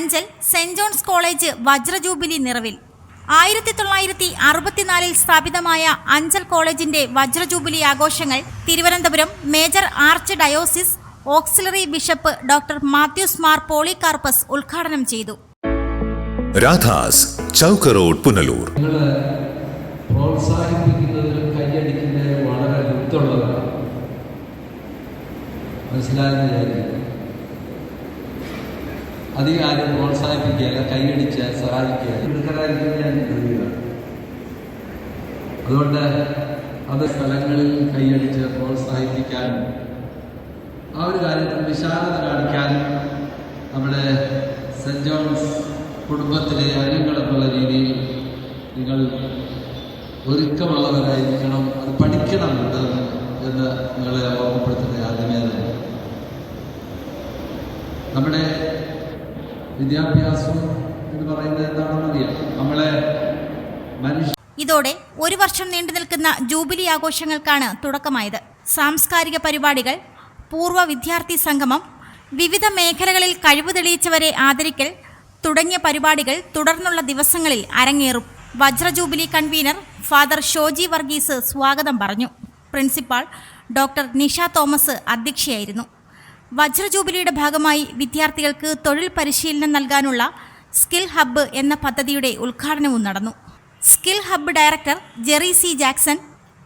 Anchal saint John's college വജ്രജൂബിലി നിറവിൽ. ആയിരത്തി തൊള്ളായിരത്തി അറുപത്തിനാലിൽ സ്ഥാപിതമായ അഞ്ചൽ കോളേജിന്റെ വജ്രജൂബിലി ആഘോഷങ്ങൾ Thiruvananthapuram major archdiocese auxiliary bishop doctor Mathews Mar Polycarpus ഉദ്ഘാടനം ചെയ്തു. രാധാസ് ചൗക്ക് റോഡ് പുനലൂർ. കൈയടിക്കുന്നതിലും വളരെ വൃത്തുള്ളതാണ് മനസ്സിലായെന്ന് വിചാരിക്കുന്നു അധികം ആരും പ്രോത്സാഹിപ്പിക്കുകയല്ല കൈയടിച്ച് സഹായിക്കുക ഞാൻ കരുതുകയാണ്. അതുകൊണ്ട് അത് സ്ഥലങ്ങളിൽ കൈയടിച്ച് പ്രോത്സാഹിപ്പിക്കാൻ ആ ഒരു കാര്യത്തിൽ വിശാലത കാണിക്കാൻ നമ്മുടെ സെന്റ് ജോൺസ് കുടുംബത്തിലെ അംഗങ്ങൾ എന്നുള്ള രീതിയിൽ നിങ്ങൾ ഒരുക്കമുള്ളവരായിരിക്കണം അത് പഠിക്കണമുണ്ട് എന്ന് നിങ്ങളെ ഓർമ്മപ്പെടുത്തുന്നത് ആദ്യമേ തന്നെ. നമ്മുടെ വിദ്യാഭ്യാസം എന്ന് പറയുന്നത് എന്താണെന്നറിയാം നമ്മളെ മനുഷ്യ ഇതോടെ ഒരു വർഷം നീണ്ടു നിൽക്കുന്ന ജൂബിലി ആഘോഷങ്ങൾക്കാണ് തുടക്കമായത്. സാംസ്കാരിക പരിപാടികൾ പൂർവ വിദ്യാർത്ഥി സംഗമം വിവിധ മേഖലകളിൽ കഴിവ് തെളിയിച്ചവരെ ആദരിക്കൽ തുടങ്ങിയ പരിപാടികൾ തുടർന്നുള്ള ദിവസങ്ങളിൽ അരങ്ങേറും. വജ്ര jubilee convener father Shoji Varghese സ്വാഗതം പറഞ്ഞു. പ്രിൻസിപ്പാൾ ഡോക്ടർ നിഷ തോമസ് അധ്യക്ഷയായിരുന്നു. വജ്ര ജൂബിലിയുടെ ഭാഗമായി വിദ്യാർത്ഥികൾക്ക് തൊഴിൽ പരിശീലനം നൽകാനുള്ള സ്കിൽ ഹബ്ബ് എന്ന പദ്ധതിയുടെ ഉദ്ഘാടനവും നടന്നു. Skill hub director Jerry C Jackson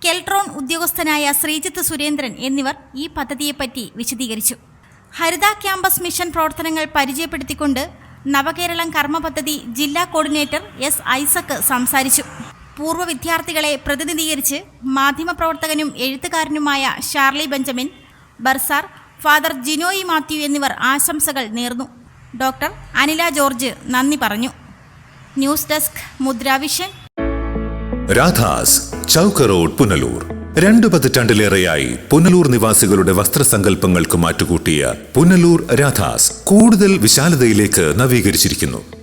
Keltron ഉദ്യോഗസ്ഥനായ ശ്രീജിത്ത് സുരേന്ദ്രൻ എന്നിവർ ഈ പദ്ധതിയെപ്പറ്റി വിശദീകരിച്ചു. ഹരിത ക്യാമ്പസ് മിഷൻ പ്രവർത്തനങ്ങൾ പരിചയപ്പെടുത്തിക്കൊണ്ട് നവകേരളം കർമ്മ പദ്ധതി ജില്ലാ കോർഡിനേറ്റർ എസ് ഐസക് സംസാരിച്ചു. പൂർവ വിദ്യാർത്ഥികളെ പ്രതിനിധീകരിച്ച് മാധ്യമപ്രവർത്തകനും എഴുത്തുകാരനുമായ ഷാർലി ബെഞ്ചമിൻ ബർസാർ ഫാദർ ജിനോയി മാത്യു എന്നിവർ ആശംസകൾ നേർന്നു. ഡോക്ടർ അനില ജോർജ് നന്ദി പറഞ്ഞു. News desk Mudravision. Radhas Chowk road Punalur. രണ്ടു പതിറ്റാണ്ടിലേറെയായി പുനലൂർ നിവാസികളുടെ വസ്ത്രസങ്കല്പങ്ങൾക്ക് മാറ്റുകൂട്ടിയ പുനലൂർ രാധാസ് കൂടുതൽ വിശാലതയിലേക്ക് നവീകരിച്ചിരിക്കുന്നു.